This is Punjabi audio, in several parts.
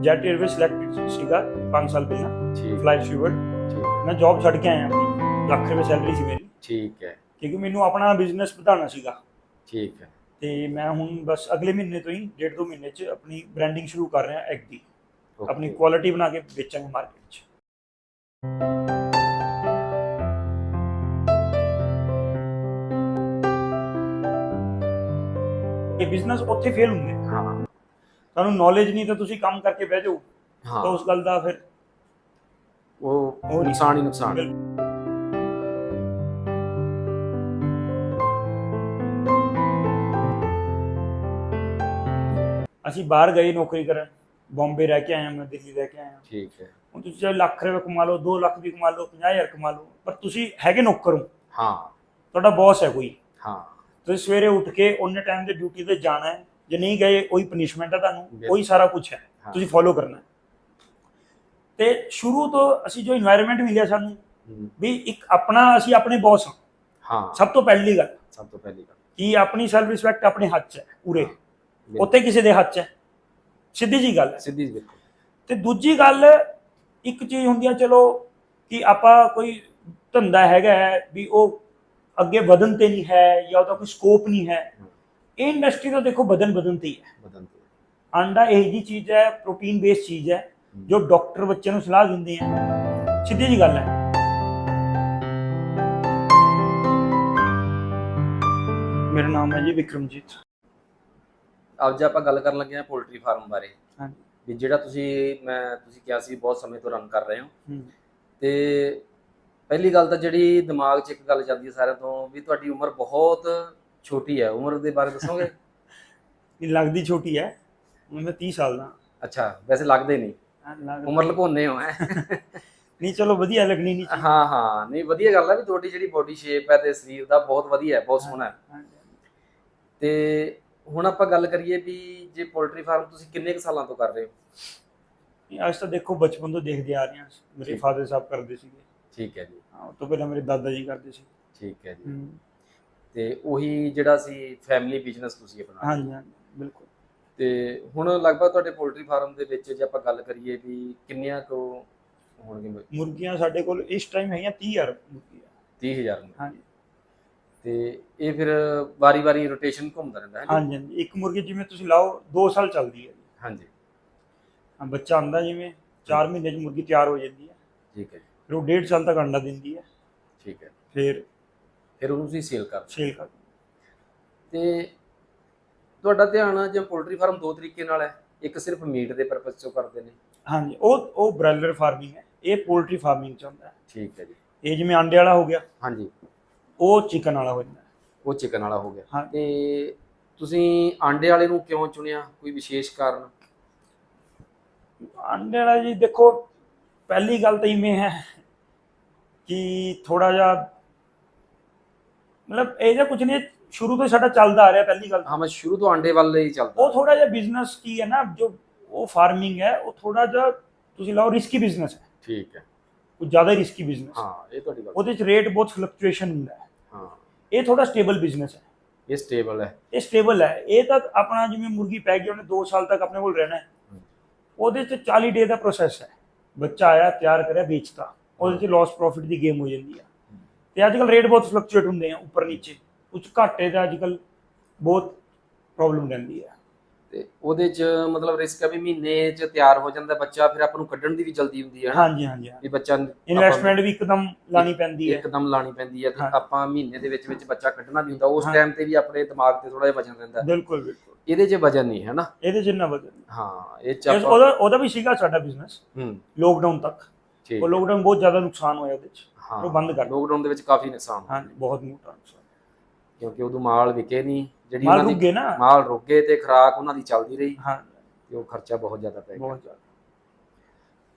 ਜੈਟ 에ਅਰਵੇ ਸਿਲੈਕਟ ਸੀਗਾ 5 ਸਾਲ ਪਹਿਲਾਂ ਠੀਕ। ਸ਼ੂਵਰ ਠੀਕ। ਮੈਂ ਜੌਬ ਛੱਡ ਕੇ ਆਇਆ ਆਪਣੀ ਲੱਖ ਰੁਪਏ ਸੈਲਰੀ ਸੀ ਮੇਰੀ। ਠੀਕ ਹੈ। ਕਿਉਂਕਿ ਮੈਨੂੰ ਆਪਣਾ ਬਿਜ਼ਨਸ ਵਧਾਉਣਾ ਸੀਗਾ। ਠੀਕ ਹੈ। ਤੇ ਮੈਂ ਹੁਣ ਬਸ ਅਗਲੇ ਮਹੀਨੇ ਤੋਂ ਹੀ ਡੇਢ ਦੋ ਮਹੀਨੇ 'ਚ ਆਪਣੀ ਬ੍ਰਾਂਡਿੰਗ ਸ਼ੁਰੂ ਕਰ ਰਿਹਾ ਐਗ ਦੀ। ਆਪਣੀ ਕੁਆਲਿਟੀ ਬਣਾ ਕੇ ਵੇਚਾਂਗੇ ਮਾਰਕੀਟ 'ਚ। ਇਹ ਬਿਜ਼ਨਸ ਉੱਥੇ ਫੇਲ ਹੁੰਦੇ। ਹਾਂ। ਤੁਹਾਨੂੰ ਨੌਲੇਜ ਨਹੀਂ ਤਾਂ ਤੁਸੀਂ ਕੰਮ ਕਰਕੇ ਬਹਿ ਜਾਓ। ਤਾਂ ਹਾਂ ਉਸ ਗੱਲ ਦਾ ਫਿਰ ਉਹ ਉਹ। ਨੁਕਸਾਨ ਹੀ ਨੁਕਸਾਨ। ਬਿਲਕੁਲ। ਅਸੀਂ ਬਾਹਰ ਗਏ ਨੌਕਰੀ ਕਰਨ। ਬੰਬੇ ਰਹਿ ਕੇ ਆਇਆ ਮੈਂ ਦਿੱਲੀ ਰਹਿ ਕੇ ਆਇਆ। ਠੀਕ ਹੈ। ਹੁਣ ਤੁਸੀਂ ਚਾਹੇ ਲੱਖ ਰੁਪਏ ਕਮਾ ਲਓ 2 ਲੱਖ ਵੀ ਕਮਾ ਲਓ 50000 ਕਮਾ ਲਓ ਪਰ ਤੁਸੀਂ ਹੈਗੇ ਨੌਕਰ ਹੋ। ਹਾਂ। ਤੁਹਾਡਾ ਬੌਸ ਹੈ ਕੋਈ। ਹਾਂ। ਤੁਸੀਂ ਸਵੇਰੇ ਉੱਠ ਕੇ ਉਹਨੇ ਟਾਈਮ ਤੇ ਡਿਊਟੀ ਤੇ ਜਾਣਾ ਹੈ। ਜੇ ਨਹੀਂ ਗਏ ਉਹੀ ਪਨਿਸ਼ਮੈਂਟ ਆ ਤੁਹਾਨੂੰ ਉਹੀ ਸਾਰਾ ਕੁਝ ਹੈ। ਤੁਸੀਂ ਫੋਲੋ ਕਰਨਾ। ਤੇ ਸ਼ੁਰੂ ਤੋਂ ਅਸੀਂ ਜੋ এনवायरमेंट ਮਿਲਿਆ ਸਾਨੂੰ ਵੀ ਇੱਕ ਆਪਣਾ ਅਸੀਂ ਆਪਣੇ ਬੌਸ ਹਾਂ। ਸਭ ਤੋਂ ਪਹਿਲੀ ਗੱਲ। ਸਭ ਤੋਂ ਪਹਿਲੀ ਗੱਲ। ਕਿ ਆਪਣੀ ਸੈਲਫ ਰਿਸਪੈਕਟ ਆਪਣੇ ਹੱਥ 'ਚ ਹੈ ਪੂਰੇ ਉੱਤੇ ਕਿਸੇ ਦੇ ਹੱਥ 'ਚ ਹੈ। ਸਿੱਧੀ ਜੀ ਗੱਲ ਸਿੱਧੀ ਜੀ ਬਿਲਕੁਲ। ਤੇ ਦੂਜੀ ਗੱਲ ਇੱਕ ਚੀਜ਼ ਹੁੰਦੀ ਆ ਚਲੋ ਕਿ ਆਪਾਂ ਕੋਈ ਧੰਦਾ ਹੈਗਾ ਵੀ ਉਹ ਅੱਗੇ ਵਧਣ ਤੇ ਨਹੀਂ ਹੈ ਜਾਂ ਉਹਦਾ ਕੋਈ ਸਕੋਪ ਨਹੀਂ ਹੈ। ਇਹ ਇੰਡਸਟਰੀ ਤਾਂ ਦੇਖੋ ਬਦਨ ਬਦਨ ਤੇ ਹੀ ਹੈ। ਬਦਨ ਤੇ ਆਂਡਾ ਇਹ ਜੀ ਚੀਜ਼ ਹੈ ਪ੍ਰੋਟੀਨ ਬੇਸਡ ਚੀਜ਼ ਹੈ ਜੋ ਡਾਕਟਰ ਬੱਚਿਆਂ ਨੂੰ ਸਲਾਹ ਦਿੰਦੇ ਆ। ਸਿੱਧੀ ਜੀ ਗੱਲ ਹੈ। ਮੇਰਾ ਨਾਮ ਹੈ ਜੀ ਵਿਕਰਮਜੀਤ। ਅੱਜ ਆਪਾਂ ਗੱਲ ਕਰਨ ਲੱਗੇ ਹਾਂ ਪੋਲਟਰੀ ਫਾਰਮ ਬਾਰੇ। ਹਾਂਜੀ। ਵੀ ਜਿਹੜਾ ਤੁਸੀਂ ਮੈਂ ਤੁਸੀਂ ਕਿਹਾ ਸੀ ਬਹੁਤ ਸਮੇਂ ਤੋਂ ਰਨ ਕਰ ਰਹੇ ਹੋ। ਹੂੰ। ਤੇ ਪਹਿਲੀ ਗੱਲ ਤਾਂ ਜਿਹੜੀ ਦਿਮਾਗ 'ਚ ਇੱਕ ਗੱਲ ਚੱਲਦੀ ਹੈ ਸਾਰਿਆਂ ਤੋਂ ਵੀ ਤੁਹਾਡੀ ਉਮਰ ਬਹੁਤ ਛੋਟੀ ਹੈ ਉਮਰ ਦੇ ਬਾਰੇ ਦੱਸੋਗੇ? ਇਹ ਲੱਗਦੀ ਛੋਟੀ ਹੈ ਮੈਂ 30 ਸਾਲ ਦਾ। ਅੱਛਾ ਵੈਸੇ ਲੱਗਦੇ ਨਹੀਂ। ਉਮਰ ਲੁਕਾਉਂਦੇ ਹੋ ਹੈ? ਨਹੀਂ ਚਲੋ ਵਧੀਆ ਲੱਗਣੀ ਨਹੀਂ ਹਾਂ ਹਾਂ ਨਹੀਂ ਵਧੀਆ ਗੱਲ ਹੈ ਵੀ ਤੁਹਾਡੀ ਜਿਹੜੀ ਬੋਡੀ ਸ਼ੇਪ ਹੈ ਤੇ ਸਰੀਰ ਦਾ ਬਹੁਤ ਵਧੀਆ ਹੈ ਬਹੁਤ ਸੋਹਣਾ ਹੈ। ਤੇ ਹੁਣ ਆਪਾਂ ਗੱਲ ਕਰੀਏ ਵੀ ਜੇ ਪੋਲਟਰੀ ਫਾਰਮ ਤੁਸੀਂ ਕਿੰਨੇ ਕੁ ਸਾਲਾਂ ਤੋਂ ਕਰ ਰਹੇ ਹੋ? ਨਹੀਂ, ਅੱਜ ਤਾਂ ਦੇਖੋ ਬਚਪਨ ਤੋਂ ਦੇਖਦੇ ਆ ਰਹੇ ਹਾਂ। ਮੇਰੇ। ਫਾਦਰ ਸਾਹਿਬ ਕਰਦੇ ਸੀਗੇ। ਠੀਕ ਹੈ ਜੀ। ਹਾਂ ਉਹ ਤੋਂ ਪਹਿਲਾਂ ਮੇਰੇ ਦਾਦਾ ਜੀ ਕਰਦੇ ਸੀ। ਠੀਕ ਹੈ ਜੀ। ਤੇ ਉਹੀ ਜਿਹੜਾ ਸੀ ਫੈਮਿਲੀ ਬਿਜ਼ਨਸ ਤੁਸੀਂ ਆਪਣਾ। ਹਾਂਜੀ ਹਾਂਜੀ ਬਿਲਕੁਲ। ਤੇ ਹੁਣ ਲਗਭਗ ਤੁਹਾਡੇ ਪੋਲਟਰੀ ਫਾਰਮ ਦੇ ਵਿੱਚ ਜੇ ਆਪਾਂ ਗੱਲ ਕਰੀਏ ਵੀ ਕਿੰਨੀਆਂ ਕੁ ਹੋਣਗੇ ਮੁਰਗੀਆਂ? ਸਾਡੇ ਕੋਲ ਇਸ ਟਾਈਮ ਹੈਗੀਆਂ 30000 ਮੁਰਗੀਆਂ। 30000 ਨੂੰ ਹਾਂਜੀ। ਤੇ ਇਹ ਫਿਰ ਵਾਰੀ-ਵਾਰੀ ਰੋਟੇਸ਼ਨ ਘੁੰਮਦਾ ਰਹਿੰਦਾ ਹੈ? ਹਾਂਜੀ ਹਾਂਜੀ। ਇੱਕ ਮੁਰਗੀ ਜਿਵੇਂ ਤੁਸੀਂ ਲਾਓ 2 ਸਾਲ ਚੱਲਦੀ ਹੈ। ਹਾਂਜੀ। ਬੱਚਾ ਆਂਦਾ ਜਿਵੇਂ 4 ਮਹੀਨੇ 'ਚ ਮੁਰਗੀ ਤਿਆਰ ਹੋ ਜਾਂਦੀ ਹੈ। ਠੀਕ ਹੈ ਫਿਰ ਉਹ 1.5 ਸਾਲ ਤੱਕ ਅੰਡਾ ਦਿੰਦੀ ਹੈ। ਠੀਕ ਹੈ। ਫਿਰ ਫਿਰ ਉਹਨੂੰ ਤੁਸੀਂ ਸੇਲ ਕਰ ਸੇਲ ਕਰ ਤੇ ਤੁਹਾਡਾ ਧਿਆਨ ਜਾਂ ਪੋਲਟਰੀ ਫਾਰਮ ਦੋ ਤਰੀਕੇ ਨਾਲ ਹੈ। ਇੱਕ ਸਿਰਫ ਮੀਟ ਦੇ ਪਰਪਸ ਤੋਂ ਕਰਦੇ ਨੇ। ਹਾਂਜੀ ਉਹ ਉਹ ਬ੍ਰਾਇਲਰ ਫਾਰਮਿੰਗ ਹੈ। ਇਹ ਪੋਲਟਰੀ ਫਾਰਮਿੰਗ ਚ ਹੁੰਦਾ ਹੈ। ਠੀਕ ਹੈ ਜੀ। ਇਹ ਜਿਵੇਂ ਅੰਡੇ ਵਾਲਾ ਹੋ ਗਿਆ। ਹਾਂਜੀ। ਉਹ ਚਿਕਨ ਵਾਲਾ ਹੋ ਜਾਂਦਾ ਹੈ। ਉਹ ਚਿਕਨ ਵਾਲਾ ਹੋ ਗਿਆ। ਹਾਂ। ਤੇ ਤੁਸੀਂ ਆਂਡੇ ਵਾਲੇ ਨੂੰ ਕਿਉਂ ਚੁਣਿਆ? ਕੋਈ ਵਿਸ਼ੇਸ਼ ਕਾਰਨ? ਅੰਡੇ ਵਾਲਾ ਜੀ ਦੇਖੋ ਪਹਿਲੀ ਗੱਲ ਤਾਂ ਇਵੇਂ ਹੈ ਕਿ ਥੋੜਾ ਜਿਹਾ ਮਤਲਬ ਇਹ ਜਿਹਾ ਕੁਝ ਨਹੀਂ ਸ਼ੁਰੂ ਤੋਂ ਹੀ ਸਾਡਾ ਚੱਲਦਾ ਆ ਰਿਹਾ ਪਹਿਲੀ ਗੱਲ। ਹਾਂ ਮੈਂ ਸ਼ੁਰੂ ਤੋਂ ਆਂਡੇ ਵੱਲ ਹੀ ਚੱਲਦਾ। ਉਹ ਥੋੜਾ ਜਿਹਾ ਬਿਜ਼ਨਸ ਕੀ ਹੈ ਨਾ ਜੋ ਉਹ ਫਾਰਮਿੰਗ ਹੈ ਉਹ ਥੋੜਾ ਜਿਹਾ ਤੁਸੀਂ ਲਾਓ ਰਿਸਕੀ ਬਿਜ਼ਨਸ ਹੈ। ਠੀਕ ਹੈ। ਕੁਝ ਜ਼ਿਆਦਾ ਰਿਸਕੀ ਬਿਜ਼ਨਸ ਹਾਂ। ਇਹ ਤੁਹਾਡੀ ਗੱਲ ਉਹਦੇ ਚ ਰੇਟ ਬਹੁਤ ਫਲਕਚੁਏਸ਼ਨ ਹੁੰਦਾ ਹੈ। ਹਾਂ। ਇਹ ਥੋੜਾ ਸਟੇਬਲ ਬਿਜ਼ਨਸ ਹੈ। ਇਹ ਸਟੇਬਲ ਹੈ। ਇਹ ਸਟੇਬਲ ਹੈ। ਇਹ ਤਾਂ ਆਪਣਾ ਜਿਵੇਂ ਮੁਰਗੀ ਪੈ ਗਈ ਉਹਨੇ 2 ਸਾਲ ਤੱਕ ਆਪਣੇ ਕੋਲ ਰਹਿਣਾ ਹੈ। ਉਹਦੇ ਚ 40 ਡੇ ਦਾ ਪ੍ਰੋਸੈਸ ਹੈ। ਬੱਚਾ ਆਇਆ ਤਿਆਰ ਕਰਿਆ ਵੇਚਤਾ। ਉਹਦੇ ਚ ਲਾਸ ਪ੍ਰੋਫਿਟ ਦੀ ਗੇਮ ਹੋ ਜਾਂਦੀ ਆ ਤੇ ਅੱਜ ਕੱਲ ਰੇਟ ਬਹੁਤ ਫਲਕਚੁਏਟ ਹੁੰਦੇ ਆ ਉੱਪਰ ਨੀਚੇ। ਕੁਝ ਘਾਟੇ ਦਾ ਅੱਜ ਕੱਲ ਬਹੁਤ ਪ੍ਰੋਬਲਮ ਰਹਿੰਦੀ ਹੈ। ਤੇ ਉਹਦੇ ਚ ਮਤਲਬ ਰਿਸਕ ਹੈ ਵੀ ਮਹੀਨੇ ਚ ਤਿਆਰ ਹੋ ਜਾਂਦਾ ਬੱਚਾ ਫਿਰ ਆਪਾਂ ਨੂੰ ਕੱਢਣ ਦੀ ਵੀ ਜਲਦੀ ਹੁੰਦੀ ਹੈ ਹਾਂਜੀ ਹਾਂਜੀ ਵੀ ਬੱਚਾ ਇਨਵੈਸਟਮੈਂਟ ਵੀ ਇੱਕਦਮ ਲਾਣੀ ਪੈਂਦੀ ਹੈ। ਇੱਕਦਮ ਲਾਣੀ ਪੈਂਦੀ ਹੈ ਤੇ। ਆਪਾਂ ਮਹੀਨੇ ਦੇ ਵਿੱਚ ਵਿੱਚ ਬੱਚਾ ਕੱਢਣਾ ਵੀ ਹੁੰਦਾ ਉਸ। ਟਾਈਮ ਤੇ ਵੀ ਆਪਣੇ ਦਿਮਾਗ ਤੇ ਥੋੜਾ ਜਿਹਾ ਵਜਨ ਰਹਿੰਦਾ। ਬਿਲਕੁਲ ਬਿਲਕੁਲ। ਇਹਦੇ 'ਚ ਵਜਨ ਨਹੀਂ ਹੈ ਨਾ। ਇਹਦੇ ਚ ਨਾ ਵਜਨ ਹਾਂ ਇਹ ਚ ਉਹਦਾ ਉਹਦਾ ਵੀ ਸੀਗਾ ਸਾਡਾ ਬਿਜ਼ਨਸ ਹੂੰ। ਲੋਕਡਾਊਨ ਤੱਕ। ਉਹ ਲੋਕਡਾਊਨ ਬਹੁਤ ਜ਼ਿਆਦਾ ਨੁਕਸਾਨ ਹੋਇਆ ਉਹਦੇ ਚ। ਹਾਂ। ਉਹ ਬੰਦ ਕਰ। ਲੋਕਡਾਊਨ ਦੇ ਵਿੱਚ ਕਾਫੀ ਨੁਕਸਾਨ ਹਾਂਜੀ ਬਹੁਤ ਮੋਟਾ ਨੁਕਸਾਨ। ਕਿਉਂਕਿ ਉਦੋਂ ਮਾਲ ਵਿਕੇ ਨਹੀਂ ਜਿਹੜੀ ਮਾਲ ਉਹਨਾਂ ਰੁਕ ਗਏ ਨਾ। ਮਾਲ ਰੁਕੇ ਤੇ ਖਰਾਕ ਉਹਨਾਂ ਦੀ ਚੱਲਦੀ ਰਹੀ। ਹਾਂ। ਤੇ ਉਹ ਖਰਚਾ ਬਹੁਤ ਜ਼ਿਆਦਾ ਪੈ ਗਿਆ। ਬਹੁਤ ਜ਼ਿਆਦਾ।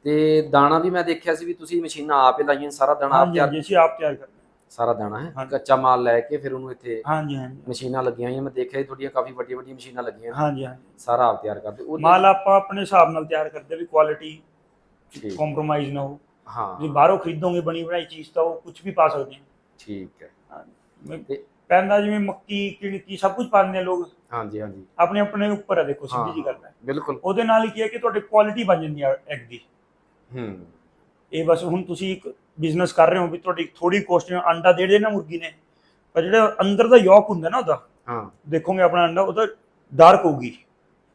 ਤੇ ਦਾਣਾ ਵੀ ਮੈਂ ਦੇਖਿਆ ਸੀ ਵੀ ਤੁਸੀਂ ਮਸ਼ੀਨਾਂ ਆਪ ਹੀ ਲਾਈਆਂ ਸਾਰਾ ਦਾਣਾ ਆਪ ਤਿਆਰ ਹਾਂਜੀ ਅਸੀਂ ਆਪ ਤਿਆਰ ਕਰਦੇ ਹਾਂ। ਸਾਰਾ ਦਾਣਾ ਹੈ। ਕੱਚਾ ਮਾਲ ਲੈ ਕੇ ਫਿਰ ਉਹਨੂੰ ਇੱਥੇ ਹਾਂਜੀ ਹਾਂਜੀ। ਮਸ਼ੀਨਾਂ ਲੱਗੀਆਂ ਹੋਈਆਂ। ਮੈਂ ਦੇਖਿਆ ਜੀ ਤੁਹਾਡੀਆਂ ਕਾਫੀ ਵੱਡੀਆਂ ਵੱਡੀਆਂ ਮਸ਼ੀਨਾਂ ਲੱਗੀਆਂ। ਹਾਂਜੀ ਹਾਂਜੀ। ਸਾਰਾ ਆਪ ਤਿਆਰ ਕਰਦੇ। ਉਹਦੇ- ਮਾਲ ਆਪਾਂ ਆਪਣੇ ਹਿਸਾਬ ਨਾਲ ਤਿਆਰ ਕਰਦੇ ਵੀ ਕੁਆਲਿਟੀ। ਕੰਪਰੋਮਾਈਜ਼ ਨਾ ਹੋ ਹਾਂ। ਜੇ ਬਾਹਰੋਂ ਖਰੀਦੋਗੇ ਬਣੀ ਬਣਾਈ ਚੀਜ਼ ਤਾਂ ਉਹ ਕੁਝ ਵੀ ਪਾ ਸਕਦੇ ਹਾਂ। ਠੀਕ ਹੈ। ਤੇ- ਪੈਂਦਾ ਜਿਵੇਂ ਮੱਕੀ ਕਿਣਕੀ ਸਭ ਕੁਝ ਪਾਉਂਦੇ ਆ ਲੋਕ। ਹਾਂਜੀ ਹਾਂਜੀ। ਆਪਣੇ ਆਪਣੇ ਉੱਪਰ ਹੈ ਦੇਖੋ ਸਿੱਧੀ ਜੀ ਗੱਲ ਹੈ। ਬਿਲਕੁਲ। ਉਹਦੇ ਨਾਲ ਕੀ ਹੈ ਕਿ ਤੁਹਾਡੀ ਕੁਆਲਿਟੀ ਬਣ ਜਾਂਦੀ ਹੈ ਐਗ ਦੀ। ਹੂੰ। ਇਹ ਬਸ ਹੁਣ ਤੁਸੀਂ ਇੱਕ ਬਿਜ਼ਨਸ ਕਰ ਰਹੇ ਹੋ ਵੀ ਤੁਹਾਡੀ ਥੋੜੀ ਕੋਸਟ ਅੰਡਾ ਦੇ ਦੇਣਾ ਮੁਰਗੀ ਨੇ ਪਰ ਜਿਹੜਾ ਅੰਦਰ ਦਾ ਯੋਕ ਹੁੰਦਾ ਨਾ ਉਹਦਾ ਹਾਂ। ਦੇਖੋਗੇ ਆਪਣਾ ਅੰਡਾ ਉਹਦਾ ਡਾਰਕ ਹੋਊਗੀ।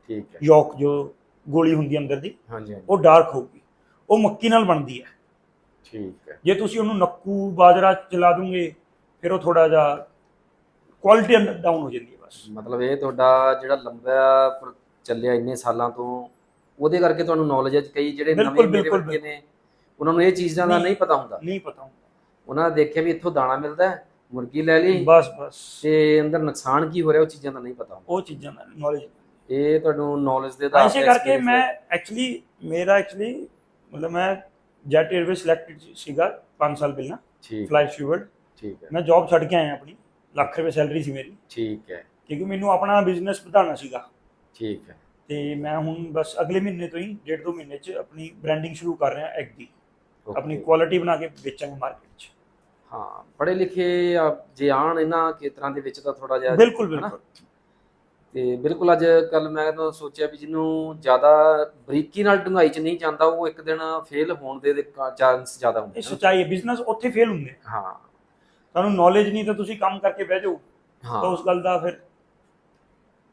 ਠੀਕ ਹੈ। ਯੋਕ ਜੋ ਗੋਲੀ ਹੁੰਦੀ ਹੈ ਅੰਦਰ ਦੀ ਹਾਂਜੀ ਹਾਂਜੀ। ਉਹ ਡਾਰਕ ਹੋਊਗੀ। ਉਹ ਮੱਕੀ ਨਾਲ ਬਣਦੀ ਹੈ। ਠੀਕ ਹੈ। ਜੇ ਤੁਸੀਂ ਉਹਨੂੰ ਨੱਕੂ ਬਾਜਰਾ ਚਲਾ ਦੋਗੇ ਫਿਰ ਉਹ ਥੋੜਾ ਜਿਹਾ ਕੁਆਲਿਟੀ ਡਾਊਨ ਹੋ ਜਾਂਦੀ ਹੈ ਬਸ। ਮਤਲਬ ਇਹ ਤੁਹਾਡਾ ਜਿਹੜਾ ਲੰਬਾ ਚੱਲਿਆ ਇੰਨੇ ਸਾਲਾਂ ਤੋਂ ਉਹਦੇ ਕਰਕੇ ਤੁਹਾਨੂੰ ਨੌਲੇਜ ਹੈ ਕਈ ਜਿਹੜੇ ਨਵੇਂ ਮੇਰੇ ਵਰਗੇ ਨੇ ਉਹਨਾਂ ਨੂੰ ਇਹ ਚੀਜ਼ਾਂ ਦਾ ਨਹੀਂ। ਪਤਾ ਹੁੰਦਾ। ਨਹੀਂ ਪਤਾ ਹੁੰਦਾ। ਉਹਨਾਂ ਨੇ ਦੇਖਿਆ ਵੀ ਇੱਥੋਂ ਦਾਣਾ ਮਿਲਦਾ ਹੈ ਮੁਰਗੀ ਲੈ ਲਈ ਬਸ ਬਸ। ਤੇ ਅੰਦਰ ਨੁਕਸਾਨ ਕੀ ਹੋ ਰਿਹਾ ਉਹ ਚੀਜ਼ਾਂ ਦਾ ਨਹੀਂ ਪਤਾ ਹੁੰਦਾ। ਉਹ ਚੀਜ਼ਾਂ ਦਾ ਨੌਲੇਜ ਇਹ ਤੁਹਾਨੂੰ ਨੌਲੇਜ ਦੇ ਐਸੇ ਤੇ ਕਰਕੇ ਮੈਂ। ਐਕਚੁਅਲੀ ਮੇਰਾ ਐਕਚੁਅਲੀ ਮਤਲਬ ਮੈਂ ਜੈਟ 에ਅਰਵੇ ਸਿਲੈਕਟਡ ਸੀਗਾ 5 ਸਾਲ ਪਹਿਲਾਂ ਠੀਕ ਫਲਾਈ ਸਟੂਵਰਡ ਠੀਕ ਹੈ। ਮੈਂ ਜੌਬ ਛੱਡ ਕੇ ਆਇਆ ਆਪਣੀ ਲੱਖ ਰੁਪਏ ਸੈਲਰੀ ਸੀ ਮੇਰੀ। ਠੀਕ ਹੈ। ਕਿਉਂਕਿ ਮੈਨੂੰ ਆਪਣਾ ਬਿਜ਼ਨਸ ਵਧਾਉਣਾ ਸੀਗਾ। ਠੀਕ ਹੈ। ਤੇ ਮੈਂ ਹੁਣ ਬਸ ਅਗਲੇ ਮਹੀਨੇ ਤੋਂ ਹੀ ਡੇਢ ਦੋ ਮਹੀਨੇ 'ਚ ਆਪਣੀ ਬ੍ਰਾਂਡਿੰਗ ਸ਼ੁਰੂ ਕਰ ਰਿਹਾ ਐਗ ਦੀ. ਆਪਣੀ ਕੁਆਲਿਟੀ ਬਣਾ ਕੇ ਵੇਚਾਂਗੇ ਮਾਰਕੀਟ 'ਚ। ਹਾਂ ਪੜ੍ਹੇ ਲਿਖੇ ਜੇ ਆਣ ਇਹਨਾਂ ਖੇਤਰਾਂ ਦੇ ਵਿੱਚ ਤਾਂ ਥੋੜਾ ਜਿਹਾ ਬਿਲਕੁਲ? ਬਿਲਕੁਲ। ਤੇ ਬਿਲਕੁਲ ਅੱਜ ਕੱਲ ਮੈਂ ਤਾਂ ਸੋਚਿਆ ਵੀ ਜਿਹਨੂੰ ਜ਼ਿਆਦਾ ਬਰੀਕੀ ਨਾਲ ਡੂੰਘਾਈ ਚ ਨਹੀਂ ਜਾਂਦਾ ਉਹ ਇੱਕ ਦਿਨ ਫੇਲ ਹੋਣ ਦੇ ਚਾਂਸ ਜ਼ਿਆਦਾ ਹੁੰਦੇ ਇਹ ਨੇ ਸੱਚਾਈ ਹੈ ਬਿਜ਼ਨਸ ਉੱਥੇ ਫੇਲ ਹੁੰਦੇ ਆ। ਹਾਂ। ਤੁਹਾਨੂੰ ਨੌਲੇਜ ਨਹੀਂ ਤਾਂ ਤੁਸੀਂ ਕੰਮ ਕਰਕੇ ਬਹਿ ਜਾਓ। ਤਾਂ ਹਾਂ ਉਸ ਗੱਲ ਦਾ ਫਿਰ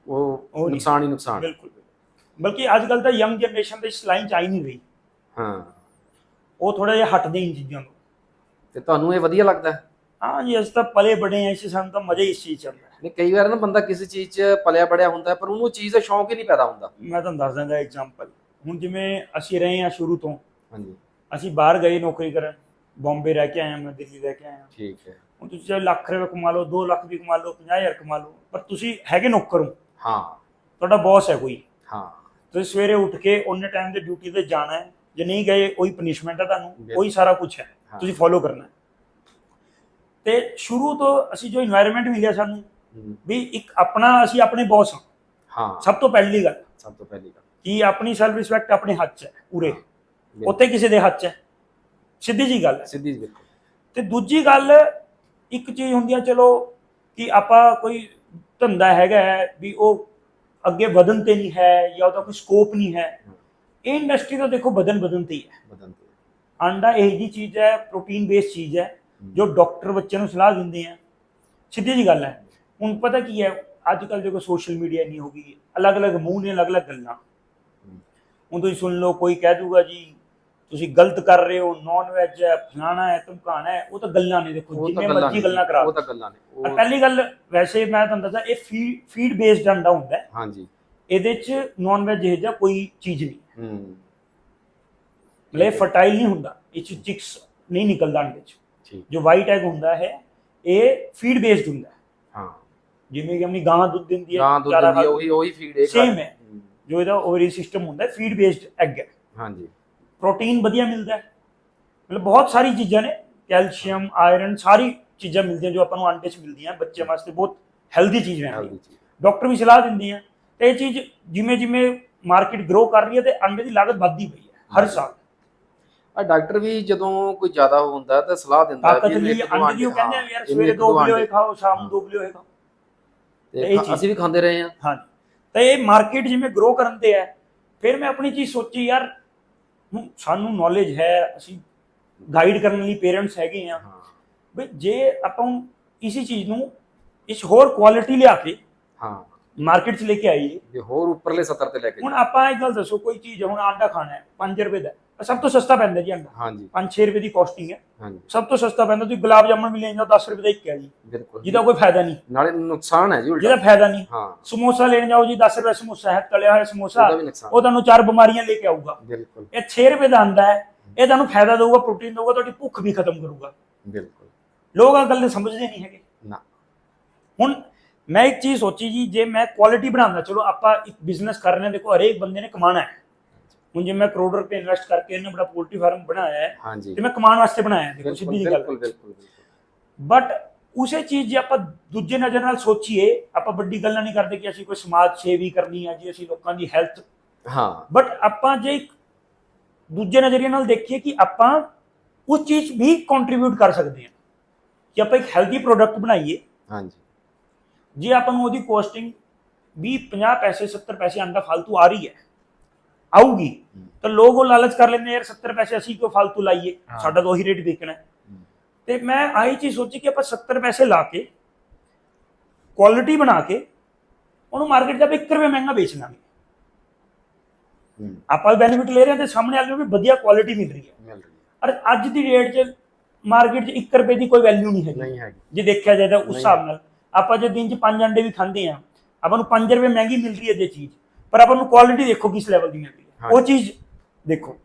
ਉਹ ਉਹ ਨਹੀਂ। ਨੁਕਸਾਨ ਹੀ ਨੁਕਸਾਨ। ਬਿਲਕੁਲ ਬਲਕਿ ਅੱਜ ਕੱਲ ਤਾਂ ਯੰਗ ਜਨਰੇਸ਼ਨ ਦੇ ਇਸ ਲਾਈਨ 'ਚ ਆ ਹੀ ਨਹੀਂ ਰਹੀ। ਹਾਂ। ਉਹ ਥੋੜਾ ਜਿਹਾ ਹਟਦੇ ਇਨ ਚੀਜ਼ਾਂ ਤੋਂ। ਤੇ ਤੁਹਾਨੂੰ ਇਹ ਵਧੀਆ ਲੱਗਦਾ ਹੈ? ਹਾਂ ਜੀ ਅਸੀਂ ਤਾਂ ਪਲੇ ਬੜੇ ਆ ਇਸੇ ਸਾਨੂੰ ਤਾਂ ਮਜ਼ਾ ਹੀ ਇਸ ਚੀਜ਼ 'ਚ ਆਉਂਦਾ ਹੈ। ਨਹੀਂ ਕਈ ਵਾਰ ਨਾ ਬੰਦਾ ਕਿਸੇ ਚੀਜ਼ 'ਚ ਪਲਿਆ ਬੜਿਆ ਹੁੰਦਾ ਪਰ ਉਹਨੂੰ ਚੀਜ਼ ਦਾ ਸ਼ੌਂਕ ਹੀ ਨਹੀਂ ਪੈਦਾ ਹੁੰਦਾ। ਮੈਂ ਤੁਹਾਨੂੰ ਦੱਸ ਦਿੰਦਾ ਐਗਜ਼ਾਮਪਲ ਹੁਣ ਜਿਵੇਂ ਅਸੀਂ ਰਹੇ ਹਾਂ ਸ਼ੁਰੂ ਤੋਂ ਹਾਂਜੀ। ਅਸੀਂ ਬਾਹਰ ਗਏ ਨੌਕਰੀ ਕਰਨ ਬੰਬੇ ਰਹਿ ਕੇ ਆਇਆ ਮੈਂ ਦਿੱਲੀ ਰਹਿ ਕੇ ਆਇਆ ਠੀਕ ਹੈ। ਹੁਣ ਤੁਸੀਂ ਚਾਹੇ ਲੱਖ ਰੁਪਏ ਕਮਾ ਲਓ 2 ਲੱਖ ਵੀ ਕਮਾ ਲਓ 50000 ਕਮਾ ਲਓ ਪਰ ਤੁਸੀਂ ਹੈਗੇ ਨੌਕਰ। ਹੋ। ਹਾਂ ਤੁਹਾਡਾ ਬੌਸ ਹੈ ਕੋਈ। ਹਾਂ। ਤੁਸੀਂ ਸਵੇਰੇ ਉੱਠ ਕੇ ਉਹਨੇ ਟਾਈਮ ਤੇ ਡਿਊਟੀ ਤੇ ਜਾਣਾ ਹੈ ਜੇ ਨਹੀਂ ਗਏ ਕੋਈ ਪਨਿਸ਼ਮੈਂਟ ਹੈ ਤੁਹਾਨੂੰ ਕੋਈ ਸਾਰਾ ਕੁਝ ਹੈ। ਤੁਸੀਂ ਫੋਲੋ ਕਰਨਾ ਤੇ ਸ਼ੁਰੂ ਤੋਂ ਅਸੀਂ ਜੋ এনवायरमेंट ਮਿਲਿਆ ਸਾਨੂੰ ਵੀ ਇੱਕ ਆਪਣਾ ਅਸੀਂ ਆਪਣੇ ਬੌਸ ਹਾਂ। ਹਾਂ। ਸਭ ਤੋਂ ਪਹਿਲੀ ਗੱਲ। ਸਭ ਤੋਂ ਪਹਿਲੀ ਗੱਲ। ਕਿ ਆਪਣੀ ਸੈਲਫ ਰਿਸਪੈਕਟ ਆਪਣੇ ਹੱਥ 'ਚ ਹੈ ਪੂਰੇ। ਉੱਥੇ ਕਿਸੇ ਦੇ ਹੱਥ 'ਚ ਹੈ। ਸਿੱਧੀ ਜੀ ਗੱਲ ਹੈ। ਸਿੱਧੀ ਬਿਲਕੁਲ। ਤੇ ਦੂਜੀ ਗੱਲ ਇੱਕ ਚੀਜ਼ ਹੁੰਦੀ ਆ ਚਲੋ ਕਿ ਆਪਾਂ ਕੋਈ ਧੰਦਾ ਹੈਗਾ ਵੀ ਉਹ ਅੱਗੇ ਵਧਣ ਤੇ ਨਹੀਂ ਹੈ ਜਾਂ ਉਹਦਾ ਕੋਈ ਸਕੋਪ ਨਹੀਂ ਹੈ। ਇਹ ਇੰਡਸਟਰੀ ਤਾਂ ਦੇਖੋ ਬਦਨ ਬਦਨ ਤੇ ਹੀ ਹੈ। ਬਦਨ ਤੇ। ਆਂਡਾ ਇਹ ਜੀ ਚੀਜ਼ ਹੈ ਪ੍ਰੋਟੀਨ ਬੇਸਡ ਚੀਜ਼ ਹੈ ਜੋ ਡਾਕਟਰ ਬੱਚੇ ਨੂੰ ਸਲਾਹ ਦਿੰਦੇ ਆ। ਸਿੱਧੀ ਜੀ ਗੱਲ ਹੈ। ਹੁਣ ਪਤਾ ਕੀ ਹੈ ਅੱਜ ਕੱਲ ਦੇਖੋ ਸੋਸ਼ਲ ਮੀਡੀਆ ਨਹੀਂ ਹੋ ਗਈ ਅਲੱਗ-ਅਲੱਗ ਮੂੰਹ ਨੇ ਅਲੱਗ-ਅਲੱਗ ਗੱਲਾਂ। ਹੁਣ ਤੁਸੀਂ ਸੁਣ ਲਓ ਕੋਈ ਕਹਿ ਦੂਗਾ ਜੀ ਤੁਸੀਂ ਗਲਤ ਕਰ ਰਹੇ ਹੋ ਨਾਨ ਵੈਜ ਹੈ ਫਲਾਣਾ ਹੈ ਧਮਕਾਣਾ ਹੈ ਉਹ ਤਾਂ ਗੱਲਾਂ ਨੇ ਦੇਖੋ ਜਿੰਨੇ ਮਰਜ਼ੀ ਗੱਲਾਂ ਕਰਾ ਉਹ। ਤਾਂ ਗੱਲਾਂ ਨੇ ਪਹਿਲੀ ਗੱਲ ਵੈਸੇ ਮੈਂ ਤੁਹਾਨੂੰ ਦੱਸਾਂ ਇਹ ਫੀਡ ਫੀਡ ਬੇਸਡ ਅੰਡਾ ਹੁੰਦਾ ਹੈ। ਹਾਂਜੀ। ਇਹਦੇ ਚ ਨਾਨ ਵੈਜ ਇਹ ਜਿਹਾ ਕੋਈ ਚੀਜ਼ ਨਹੀਂ। ਹੂੰ। ਇਹ ਫਰਟਾਈਲ ਨਹੀਂ ਹੁੰਦਾ ਇਹ ਚ ਚਿਕਸ ਨਹੀਂ ਨਿਕਲਦਾ ਅੰਡੇ ਚ। ਜੋ ਵਾਈਟ ਐਗ ਹੁੰਦਾ ਹੈ ਇਹ ਫੀਡ ਬੇਸਡ ਹੁੰਦਾ ਜਿਵੇਂ ਕਿ ਆਪਣੀ ਗਾਂ ਦੁੱਧ ਦਿੰਦੀ ਹੈ ਗਾਂ ਦੁੱਧ ਚਾਰਾ ਦਿੰਦੀ ਹੈ, ਉਹੀ ਉਹੀ ਫੀਡ ਹੈ Same ਹੈ। ਜੋ ਇਹਦਾ ਓਵਰੀ ਸਿਸਟਮ ਹੁੰਦਾ ਹੈ ਫੀਡ ਬੇਸਡ ਐਗ ਹੈ। ਹਾਂਜੀ। ਪ੍ਰੋਟੀਨ ਵਧੀਆ ਮਿਲਦਾ ਹੈ। ਮਤਲਬ ਬਹੁਤ ਸਾਰੀ ਚੀਜ਼ਾਂ ਨੇ ਕੈਲਸ਼ੀਅਮ ਆਇਰਨ ਸਾਰੀ ਚੀਜ਼ਾਂ ਮਿਲਦੀਆਂ ਜੋ ਆਪਾਂ ਨੂੰ ਅੰਡੇ 'ਚ ਮਿਲਦੀਆਂ ਬੱਚੇ ਵਾਸਤੇ ਬਹੁਤ ਹੈਲਦੀ ਚੀਜ਼ ਹੈ ਹੈਲਦੀ ਚੀਜ਼। ਡਾਕਟਰ ਵੀ ਸਲਾਹ ਦਿੰਦੇ ਆ ਤੇ ਇਹ ਚੀਜ਼ ਜਿਵੇਂ ਜਿਵੇਂ ਮਾਰਕੀਟ ਗਰੋ ਕਰ ਰਹੀ ਹੈ ਤੇ ਅੰਡੇ ਦੀ ਲਾਗਤ ਵੱਧਦੀ ਪਈ ਹੈ ਹਰ ਸਾਲ। ਆ ਡਾਕਟਰ ਵੀ ਜਦੋਂ ਕੋਈ ਜ਼ਿਆਦਾ ਹੁੰਦਾ ਤਾਂ ਸਲਾਹ ਦਿੰਦਾ ਹੈ ਤਾਕਤ ਇਹਨੂੰ ਲਈ ਇੱਕ ਦੋ ਅੰਡੇ ਦੀ ਕਹਿੰਦੇ ਆ ਯਾਰ ਸਵੇਰੇ ਇੱਕ ਦੋ ਦੋ ਬਿਲਿਓ ਅੰਡੇ। ਖਾਓ ਸ਼ਾਮ ਨੂੰ ਦੋ ਬਿਲਿਓ ਖਾਓ। ਤੇ ਇਹ ਚੀਜ਼। ਅਸੀਂ ਵੀ ਖਾਂਦੇ ਰਹੇ ਹਾਂ। ਹਾਂਜੀ। ਤੇ ਇਹ ਮਾਰਕੀਟ ਜਿਵੇਂ ਗਰੋ ਕਰਨ ਤੇ ਹੈ ਫਿਰ ਮੈਂ ਆਪਣੀ ਚੀਜ਼ ਸੋਚੀ ਯਾਰ ਹੁਣ ਸਾਨੂੰ ਨੌਲੇਜ ਹੈ ਅਸੀਂ ਗਾਈਡ ਕਰਨ ਲਈ ਪੇਰੈਂਟਸ ਹੈਗੇ ਆ। ਵੀ ਜੇ ਆਪਾਂ ਇਸੇ ਚੀਜ਼ ਨੂੰ ਇਸ ਹੋਰ ਕੁਆਲਿਟੀ ਲਿਆ ਕੇ ਹਾਂ। ਮਾਰਕੀਟ 'ਚ ਲੈ ਕੇ ਆਈਏ। ਵੀ ਹੋਰ ਉੱਪਰਲੇ ਸਤਰ ਤੇ ਲੈ ਕੇ ਹੁਣ ਆਪਾਂ ਇੱਕ ਗੱਲ ਦੱਸੋ ਕੋਈ ਚੀਜ਼ ਹੈ, ਹੁਣ ਆਂਡਾ ਖਾਣਾ ਹੈ 5 ਰੁਪਏ ਦਾ ਹੈ। ਸਭ ਤੋਂ ਸਸਤਾ ਪੈਂਦਾ ਜੀ ਆਂਡਾ ਹਾਂਜੀ। 5-6 ਰੁਪਏ ਦੀ ਕਾਸਟਿੰਗ ਹੈ। ਹਾਂਜੀ। ਸਭ ਤੋਂ ਸਸਤਾ ਪੈਂਦਾ ਤੁਸੀਂ ਗੁਲਾਬ ਜਾਮਣ ਵੀ ਲੈ ਜਾਓ 10 ਰੁਪਏ ਦਾ ਇੱਕ ਹੈ ਜੀ। ਬਿਲਕੁਲ ਜਿਹਦਾ ਕੋਈ ਫਾਇਦਾ ਨਹੀਂ। ਨਾਲੇ ਨੁਕਸਾਨ ਹੈ ਜੀ ਜਿਹਦਾ ਫਾਇਦਾ ਨਹੀਂ। ਹਾਂ। ਸਮੋਸਾ ਲੈਣ ਜਾਓ ਜੀ 10 ਰੁਪਏ ਸਮੋਸਾ ਹੈ ਤਲਿਆ ਹੋਇਆ ਸਮੋਸਾ। ਉਹ ਤੁਹਾਨੂੰ ਚਾਰ ਬਿਮਾਰੀਆਂ ਲੈ ਕੇ ਆਊਗਾ। ਬਿਲਕੁਲ। ਇਹ 6 ਰੁਪਏ ਦਾ ਆਂਦਾ ਹੈ ਇਹ ਤੁਹਾਨੂੰ ਫਾਇਦਾ ਦੇਊਗਾ ਪ੍ਰੋਟੀਨ ਦੇਊਗਾ ਤੁਹਾਡੀ ਭੁੱਖ ਵੀ ਖਤਮ ਕਰੂਗਾ। ਬਿਲਕੁਲ। ਲੋਕ ਆ ਗੱਲ ਨੂੰ ਸਮਝਦੇ ਨਹੀਂ ਹੈਗੇ। ਨਾ। ਹੁਣ ਮੈਂ ਇੱਕ ਚੀਜ਼ ਸੋਚੀ ਜੀ ਜੇ ਮੈਂ ਕੁਆਲਿਟੀ ਬਣਾਉਂਦਾ ਚਲੋ ਆਪਾਂ ਇੱਕ ਬਿਜ਼ਨਸ ਕਰ ਰਹੇ ਹਾਂ ਦੇਖੋ ਹਰੇਕ ਬੰਦੇ ਨੇ ਕਮਾਣਾ ਹੈ। ਹੁਣ ਜੇ ਮੈਂ ਕਰੋੜ ਰੁਪਏ ਇਨਵੈਸਟ ਕਰਕੇ ਇਹਨੇ ਬੜਾ ਪੋਲਟਰੀ ਫਾਰਮ ਬਣਾਇਆ ਹੈ ਤੇ ਮੈਂ ਕਮਾਉਣ ਵਾਸਤੇ ਬਣਾਇਆ ਹੈ, ਦੇਖੋ ਸਿੱਧੀ ਜੀ ਗੱਲ ਬਿਲਕੁਲ ਬਿਲਕੁਲ। ਬਟ ਉਸੇ ਚੀਜ਼ ਜੇ ਆਪਾਂ ਦੂਜੇ ਨਜ਼ਰ ਨਾਲ ਸੋਚੀਏ ਆਪਾਂ ਵੱਡੀ ਗੱਲਾਂ ਨਹੀਂ ਕਰਦੇ ਕਿ ਅਸੀਂ ਕੋਈ ਸਮਾਜ ਸੇਵੀ ਕਰਨੀ ਹੈ ਜੀ ਅਸੀਂ ਲੋਕਾਂ ਦੀ ਹੈਲਥ ਹਾਂ। ਬਟ ਆਪਾਂ ਜੇ ਦੂਜੇ ਨਜ਼ਰੀਏ ਨਾਲ ਦੇਖੀਏ ਕਿ ਆਪਾਂ ਉਸ ਚੀਜ਼ ਵੀ ਕੰਟਰੀਬਿਊਟ ਕਰ ਸਕਦੇ ਹਾਂ। ਕਿ ਆਪਾਂ ਇੱਕ ਹੈਲਦੀ ਪ੍ਰੋਡਕਟ ਬਣਾਈਏ। ਹਾਂਜੀ। ਜੇ ਆਪਾਂ ਨੂੰ ਉਹਦੀ ਕੋਸਟਿੰਗ 20 50 ਪੈਸੇ 70 ਪੈਸੇ ਆਂਦਾ ਫालतू ਆ ਰਹੀ ਹੈ ਆਊਗੀ ਤਾਂ ਲੋਕ ਉਹ ਲਾਲਚ ਕਰ ਲੈਂਦੇ ਯਾਰ 70 ਪੈਸੇ ਅਸੀਂ ਕਿਉਂ ਫालतू ਲਾਈਏ। ਸਾਡਾ ਤਾਂ ਉਹੀ ਰੇਟ ਹੈ। ਤੇ ਮੈਂ ਆਹੀ ਚੀਜ਼ ਸੋਚੀ ਕਿ ਆਪਾਂ 70 ਪੈਸੇ ਲਾ ਕੇ ਕੁਆਲਿਟੀ ਬਣਾ ਕੇ ਉਹਨੂੰ ਮਾਰਕੀਟ ਆਪਾਂ 1 ਰੁਪਏ ਮਹਿੰਗਾ ਵੇਚ ਲਾਂਗੇ। ਹੂੰ। ਆਪਾਂ ਬੈਨੀਫਿਟ ਲੈ ਰਹੇ ਹਾਂ ਤੇ ਸਾਹਮਣੇ ਵਾਲੇ ਨੂੰ ਵੀ ਵਧੀਆ ਕੁਆਲਿਟੀ ਮਿਲ ਰਹੀ ਹੈ। ਮਿਲ ਰਹੀ ਔਰ ਅੱਜ ਦੀ ਰੇਟ 'ਚ ਮਾਰਕੀਟ 'ਚ 1 ਰੁਪਏ ਦੀ ਕੋਈ ਵੈਲਿਊ ਨਹੀਂ ਹੈ ਹੈਗੀ। ਨਹੀਂ ਹੈਗੀ। ਜੇ ਦੇਖਿਆ ਜਾਏ ਤਾਂ ਉਸ ਹਿਸਾਬ ਨਾਲ। ਆਪਾਂ ਜੇ ਦਿਨ 'ਚ ਪੰਜ ਅੰਡੇ ਵੀ ਖਾਂਦੇ ਆ ਆਪਾਂ ਨੂੰ 5 ਰੁਪਏ ਮਹਿੰਗੀ ਮਿਲ ਰਹੀ ਹੈ ਜੇ ਚੀਜ਼। ਪਰ ਆਪਾਂ ਨੂੰ ਕੁਆਲਿਟੀ ਦੇਖੋ ਕਿਸ ਲੈਵਲ ਦੀ ਮਿਲ ਰਹੀ। ਉਹ ਚੀਜ਼ ਦੇਖੋ